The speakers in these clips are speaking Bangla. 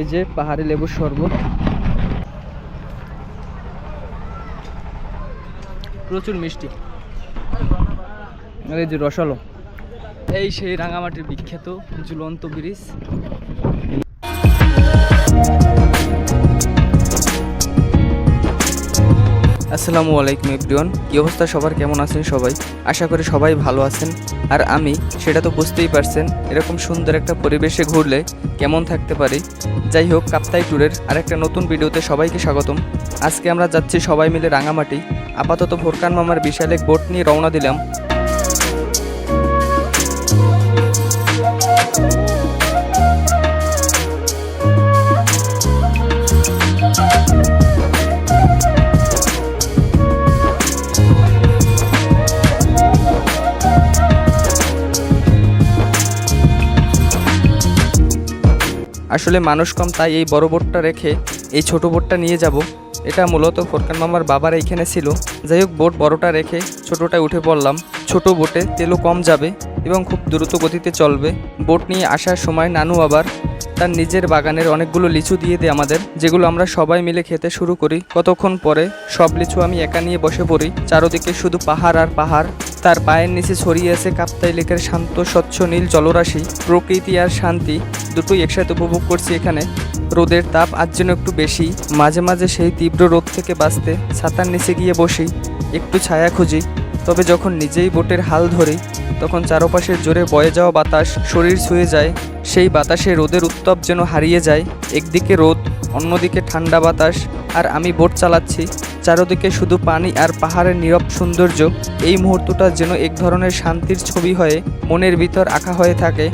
এই যে পাহাড়ি লেবুর শরবত। প্রচুর মিষ্টি। এই যে রসালো। এই সেই রাঙামাটির বিখ্যাত ঝুলন্ত ব্রিজ। আসসালামু আলাইকুম এভরিওয়ান, কী অবস্থা? সবার কেমন আছেন সবাই? আশা করি সবাই ভালো আছেন। আর আমি, সেটা তো বুঝতেই পারছেন, এরকম সুন্দর একটা পরিবেশে ঘুরলে কেমন থাকতে পারি? যাই হোক, কাপ্তাই ট্যুরের আর একটা নতুন ভিডিওতে সবাইকে স্বাগতম। আজকে আমরা যাচ্ছি সবাই মিলে রাঙামাটি। আপাতত ভোরকান মামার বিশাল এক বোট নিয়ে রওনা দিলাম। আসলে মানুষ কম, তাই এই বড় বোটটা রেখে এই ছোট বোটটা নিয়ে যাব। এটা মূলত ফোরকান মামার বাবার এইখানে ছিল। যাই হোক, বোট বড়টা রেখে ছোটটায় উঠে পড়লাম। ছোট বোটে তেলও কম যাবে এবং খুব দ্রুত গতিতে চলবে। বোট নিয়ে আসার সময় নানু আবার তার নিজের বাগানের অনেকগুলো লিচু দিয়ে দেয় আমাদের, যেগুলো আমরা সবাই মিলে খেতে শুরু করি। কতক্ষণ পরে সব লিচু আমি একা নিয়ে বসে পড়ি। চারোদিকে শুধু পাহাড় আর পাহাড়। তার পায়ের নিচে ছড়িয়ে আছে কাপ্তাই লেকের শান্ত, স্বচ্ছ নীল জলরাশি। প্রকৃতি আর শান্তি দুটোই একসাথে উপভোগ করছি এখানে। রোদের তাপ আজ যেন একটু বেশি। মাঝে মাঝে সেই তীব্র রোদ থেকে বাঁচতে ছাতার নিচে গিয়ে বসি, একটু ছায়া খুঁজি। তবে যখন নিজেই বোটের হাল ধরি, তখন চারপাশের জোরে বয়ে যাওয়া বাতাস শরীর ছুঁয়ে যায়। সেই বাতাসে রোদের উত্তাপ যেন হারিয়ে যায়। একদিকে রোদ, অন্যদিকে ঠান্ডা বাতাস, আর আমি বোট চালাচ্ছি। চারদিকে শুধু পানি আর পাহাড়ের নীরব সৌন্দর্য। এই মুহূর্তটা যেন এক ধরনের শান্তির ছবি হয়ে মনের ভিতর আঁকা হয়ে থাকে।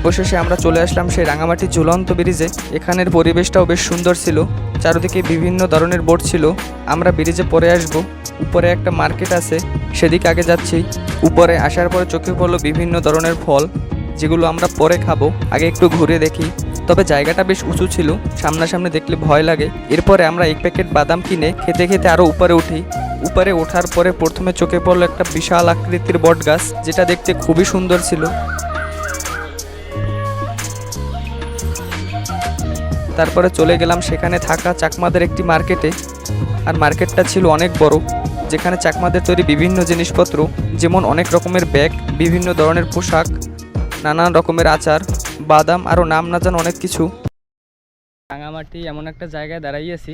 অবশেষে আমরা চলে আসলাম সেই রাঙামাটি ঝুলন্ত ব্রিজে। এখানের পরিবেশটাও বেশ সুন্দর ছিল। চারিদিকে বিভিন্ন ধরনের বোট ছিল। আমরা ব্রিজে পরে আসব। উপরে একটা মার্কেট আছে। সেদিকে আগে যাচ্ছি। উপরে আসার পরে চোখে পড়ল বিভিন্ন ধরনের ফল, যেগুলো আমরা পরে খাব। আগে একটু ঘুরে দেখি। তবে জায়গাটা বেশ উঁচু ছিল। সামনাসামনি দেখলে ভয় লাগে। এরপরে আমরা এক প্যাকেট বাদাম কিনে খেতে খেতে আরও উপরে উঠি। উপরে ওঠার পরে প্রথমে চোখে পড়ল একটা বিশাল আকৃতির বট গাছ যেটা দেখতে খুবই সুন্দর ছিল। তারপরে চলে গেলাম সেখানে থাকা চাকমাদের একটি মার্কেটে। আর মার্কেটটা ছিল অনেক বড়, যেখানে চাকমাদের তৈরি বিভিন্ন জিনিসপত্র, যেমন অনেক রকমের ব্যাগ, বিভিন্ন ধরনের পোশাক, নানান রকমের আচার, বাদাম আরও নাম না জানো অনেক কিছু। রাঙামাটি এমন একটা জায়গায় দাঁড়াইয়েছি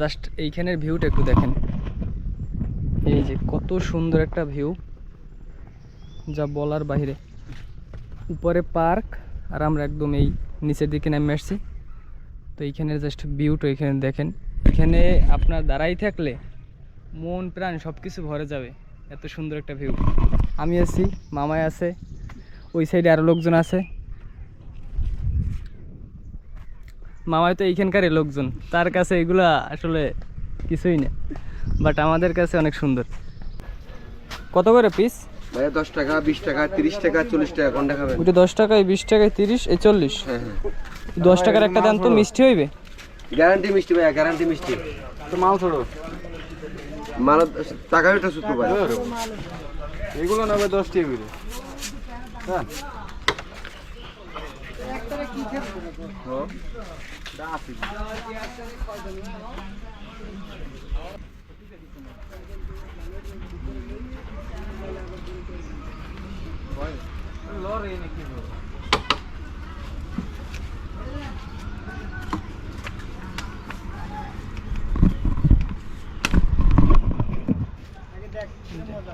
জাস্ট এইখানের ভিউটা একটু দেখেন। এই যে কত সুন্দর একটা ভিউ, যা বলার বাইরে উপরে পার্ক, আর আমরা একদম এই নিচের দিকে নেমে আসছি। তো এইখানের জাস্ট ভিউটা এখানে দেখেন। এখানে আপনার দাঁড়াই থাকলে মন প্রাণ সব কিছু ভরে যাবে। এত সুন্দর একটা ভিউ আমি আছি মামাই আছে ওই সাইডে আরও লোকজন আছে। মামাই তো এইখানকারই লোকজন। তার কাছে এগুলা আসলে কিছুই না। বাট আমাদের কাছে অনেক সুন্দর। কত করে পিস ভাইয়া দশ টাকা বিশ টাকা তিরিশ টাকা চল্লিশ টাকা কোনটা খাবেন? ওইটা দশ টাকায় বিশ টাকায় তিরিশ এই চল্লিশ। হ্যাঁ হ্যাঁ। দশ টাকার একটা দেন তো মিষ্টি হইবে? গ্যারান্টি মিষ্টি ভাইয়া গ্যারান্টি মিষ্টি। তো মাল ছোড়ো মাল টাকা ওটা শুধু ভাই। এগুলো নেবে দশ টাকা করে।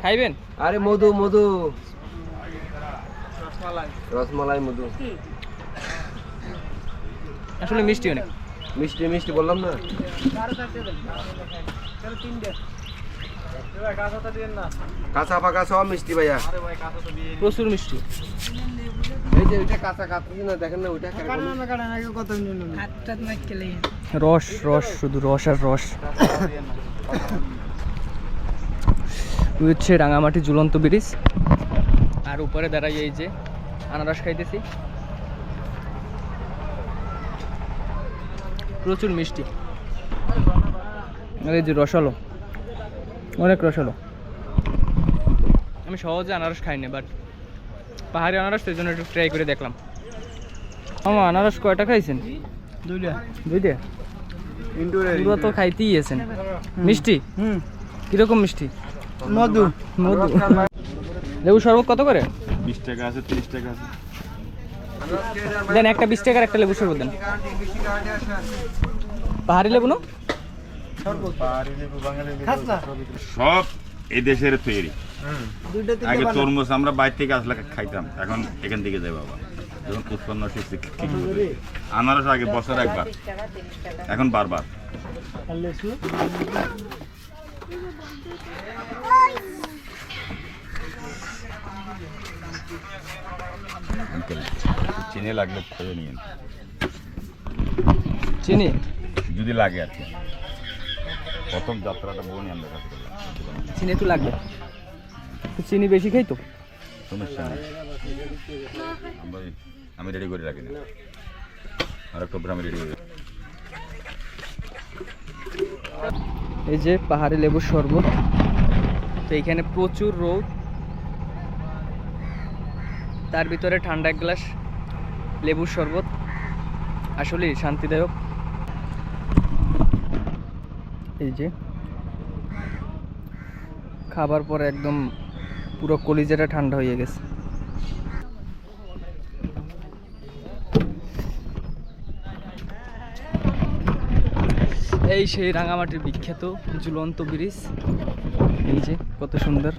খাইবেন? আরে মধু মধু। রসমালাই। মধু। আসলে মিষ্টি অনেক। মিষ্টি মিষ্টি বললাম না। কাঁচা পাকা সব মিষ্টি ভাইয়া। প্রচুর মিষ্টি। এই যে ওইটা কাঁচা কাঁচা না দেখেন না ওইটা রস রস শুধু রস আর রস। ওই হচ্ছে রাঙামাটি ঝুলন্ত ব্রিজ। আর উপরে দাঁড়াই এই যে আনারস খাইতেছি। প্রচুর মিষ্টি। আর এই যে রসালো। অনেক রসালো। আমি সহজে আনারস খাই না বাট পাহাড়ি আনারস সেই জন্য একটু ট্রাই করে দেখলাম। আমার আনারস কয়টা খাইছেন? দুইটা। দুইটা? তো খাইতেই আছেন। মিষ্টি? কীরকম মিষ্টি? মধু মধু। লেবু শরবত কত করে? বিশ টাকা আছে তিরিশ টাকা আছে। দেন একটা বিশ টাকার একটা লেবু শরবত দেন। পাহাড়ি লেবু না? সব এই দেশের তৈরি। আগে তরমুজ আমরা বাইরে থেকে আসলে খাইতাম এখন এখান থেকে যাই বাবা। যখন উৎপন্ন আনারস আগে বছর একবার এখন বারবার। চিনি লাগলে খেয়ে নিন চিনি? যদি লাগে আর কি। প্রথম যাত্রাটা বোনই আমরা কাজ করলাম চিনি তো লাগবে। চিনি বেশি খাই তো? সমস্যা নেই। আমরা আমি রেডি করে রাখি না। আর একটা আমি রেডি করে এই যে পাহাড়ি লেবুর শরবত। তো এইখানে প্রচুর রোদ। তার ভিতরে ঠান্ডা এক গ্লাস লেবুর শরবত। আসলেই শান্তিদায়ক। এই যে। খাবার পরে একদম পুরো কলিজাটা ঠান্ডা হয়ে গেছে। এই সেই রাঙামাটির বিখ্যাত ঝুলন্ত ব্রিজ। এই যে কত সুন্দর।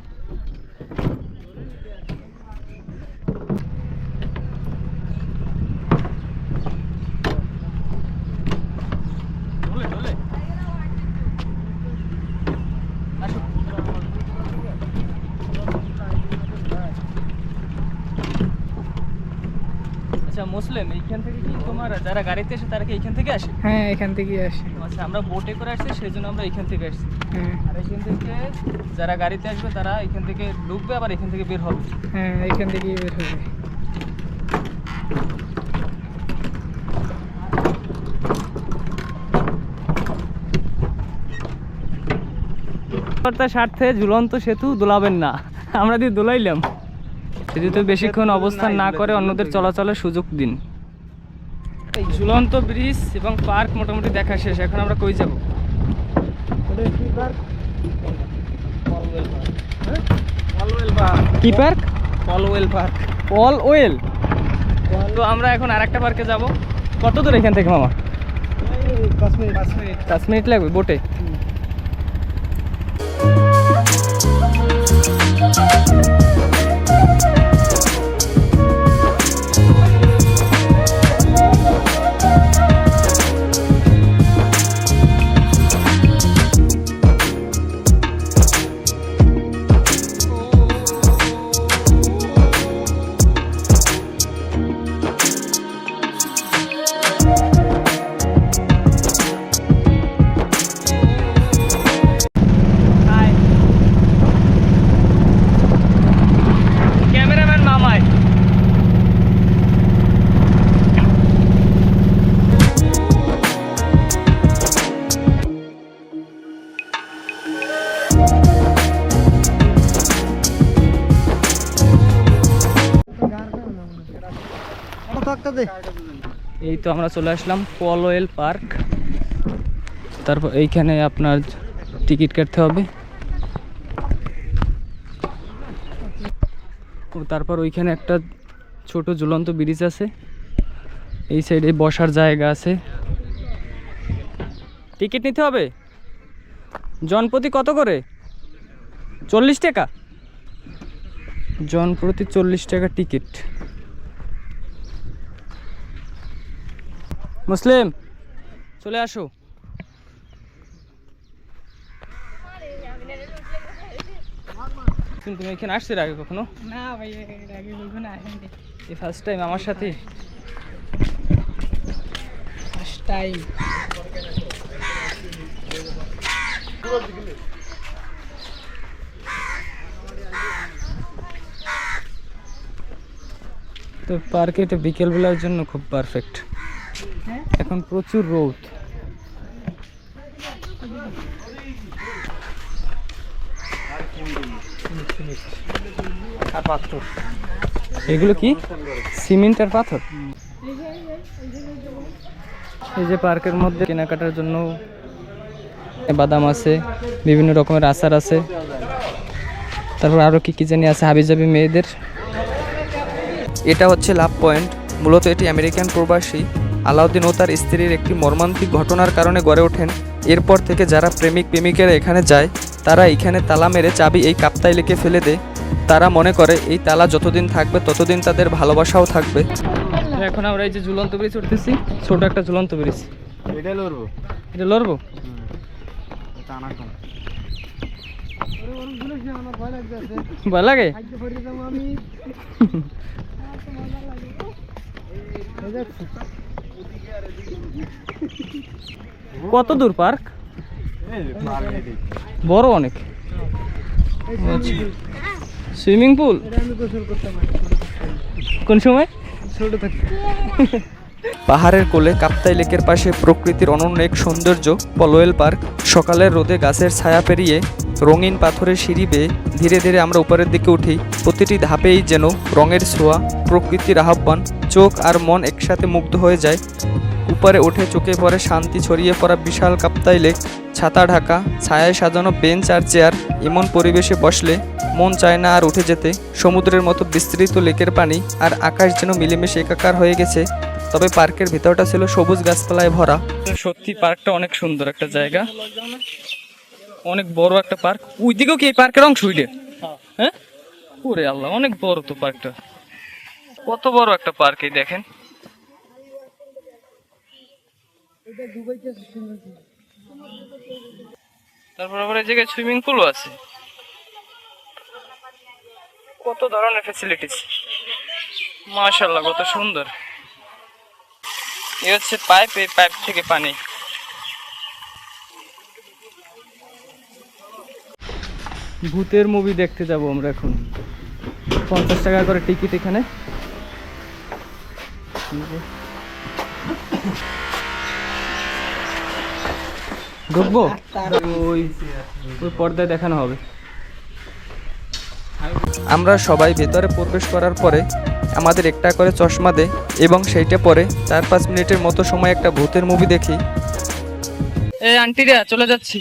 মুসলিম এইখান থেকে কি তোমার যারা গাড়িতে আসে তারা কি এইখান থেকে আসে? হ্যাঁ এখান থেকেই আসি। আচ্ছা আমরা বোটে করে আসছি সেই জন্য আমরা এখান থেকে আসছি। হ্যাঁ। আর এখান থেকে যারা গাড়িতে আসবে তারা এখান থেকে ঢুকবে আবার এখান থেকে বের হবে। হ্যাঁ এখান থেকেই বের হবে। তার স্বার্থে ঝুলন্ত সেতু দোলাবেন না। আমরা দিয়ে দোলাইলাম। সেতুতে বেশিক্ষণ অবস্থান না করে অন্যদের চলাচলের সুযোগ দিন। এই ঝুলন্ত ব্রিজ এবং পার্ক মোটামুটি দেখা শেষ এখন আমরা কই যাব? কি park? All well park. All well তো আমরা এখন আর একটা পার্কে যাব। কত দূর এখান থেকে মামা? পাঁচ মিনিট পাঁচ মিনিট। পাঁচ মিনিট লাগবে বোটে? তো আমরা চলে আসলাম পলওয়েল পার্ক। তারপর এইখানে আপনার টিকিট কাটতে হবে। তারপর ওইখানে একটা ছোট ঝুলন্ত ব্রিজ আছে। এই সাইডে বসার জায়গা আছে। টিকিট নিতে হবে? জনপ্রতি কত করে? চল্লিশ টাকা? জনপ্রতি চল্লিশ টাকা টিকিট। মুসলিম চলে আসো। তুমি তুমি এখানে আসছে আগে কখনো? না ভাই এর আগে কখনো আসেনি এই ফার্স্ট টাইম আমার সাথে। ফার্স্ট টাইম তো পার্কে এটা বিকেলবেলার জন্য খুব পারফেক্ট এখন প্রচুর রোদ। এগুলো কি? সিমেন্ট আর পাথর? এই যে পার্কের মধ্যে কেনাকাটার জন্য বাদাম আছে, বিভিন্ন রকমের আচার আছে। তারপর আরও কি কি জানি আছে, হাবিজাবি মেয়েদের। এটা হচ্ছে লাভ পয়েন্ট। মূলত এটি আমেরিকান প্রবাসী। আলাউদ্দিন ও তার স্ত্রীর একটি মর্মান্তিক ঘটনার কারণে গড়ে ওঠেন। এরপর থেকে যারা প্রেমিক প্রেমিকেরা এখানে যায় তারা এখানে তালা মেরে চাবি এই কাপ্তাই লেকে ফেলে দেয়। তারা মনে করে এই তালা যতদিন থাকবে ততদিন তাদের ভালোবাসাও থাকবে। এখন আমরা এই যে ঝুলন্ত ব্রিজ উঠতেছি ছোট একটা ঝুলন্ত ব্রিজ। এটাই লড়বো? এটা লড়বো? ভয় লাগে? কত দূর পার্ক? বড় অনেক। Swimming pool? কোন সময়? পাহাড়ের কোলে কাপ্তাই লেকের পাশে প্রকৃতির অনন্য এক সৌন্দর্য, পলোয়েল পার্ক। সকালের রোদে গাছের ছায়া পেরিয়ে রঙিন পাথরের সিঁড়ি বেয়ে ধীরে ধীরে আমরা উপরের দিকে উঠি। প্রতিটি ধাপেই যেন রঙের ছোঁয়া, প্রকৃতির আহ্বান চোখ আর মন একসাথে মুগ্ধ হয়ে যায়। উপরে উঠে চোখে পড়ে শান্তি ছড়িয়ে পড়া বিশাল কাপ্তাই লেক ছাতা ঢাকা ছায়ায় সাজানো বেঞ্চ আর চেয়ার এমন পরিবেশে বসলে মন চায় না আর উঠে যেতে। সমুদ্রের মতো বিস্তৃত লেকের পানি আর আকাশ যেন মিলেমিশে একাকার হয়ে গেছে। তবে পার্কের ভিতরটা ছিল সবুজ গাছপালায় ভরা। সত্যি পার্কটা অনেক সুন্দর একটা জায়গা। অনেক বড় একটা পার্ক। ওই দিকেও কি এই পার্কের অংশ ওইটা হ্যাঁ? ওরে আল্লাহ অনেক বড় তো পার্কটা। কত বড় একটা পার্ক এই দেখেন? তারপর আবার এই জায়গায় সুইমিং পুলও আছে। কত ধরনের ফেসিলিটিস মাশাল্লাহ কত সুন্দর। এ হচ্ছে পাইপ এই পাইপ থেকে পানি। ভূতের মুভি দেখতে যাব আমরা এখন। পঞ্চাশ টাকা করে টিকিট এখানে। ঢুকবো ওই ওই পর্দায় দেখানো হবে। আমরা সবাই ভেতরে প্রবেশ করার পরে আমাদের একটা করে চশমা দেয় এবং সেইটা পরে চার পাঁচ মিনিটের মতো সময় একটা ভূতের মুভি দেখি। এই আন্টিরা চলে যাচ্ছি।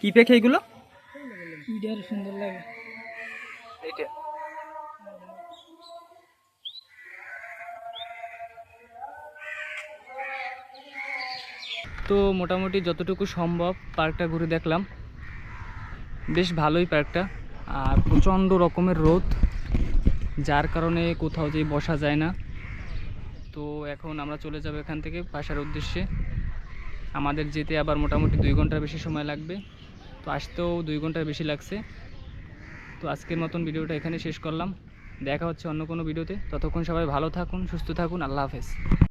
কি পেখে এগুলো? সুন্দর লাগে। এইটা। তো মোটামুটি যতটুকু সম্ভব পার্কটা ঘুরে দেখলাম। বেশ ভালোই পার্কটা। আর প্রচণ্ড রকমের রোদ, যার কারণে কোথাও যেয়ে বসা যায় না। তো এখন আমরা চলে যাব এখান থেকে বাসার উদ্দেশ্যে। আমাদের যেতে আবার মোটামুটি দুই ঘণ্টার বেশি সময় লাগবে। তো আসতেও দুই ঘণ্টার বেশি লাগছে। তো আজকের মতন ভিডিওটা এখানে শেষ করলাম। দেখা হচ্ছে অন্য কোনো ভিডিওতে। ততক্ষণ সবাই ভালো থাকুন, সুস্থ থাকুন। আল্লাহ হাফেজ।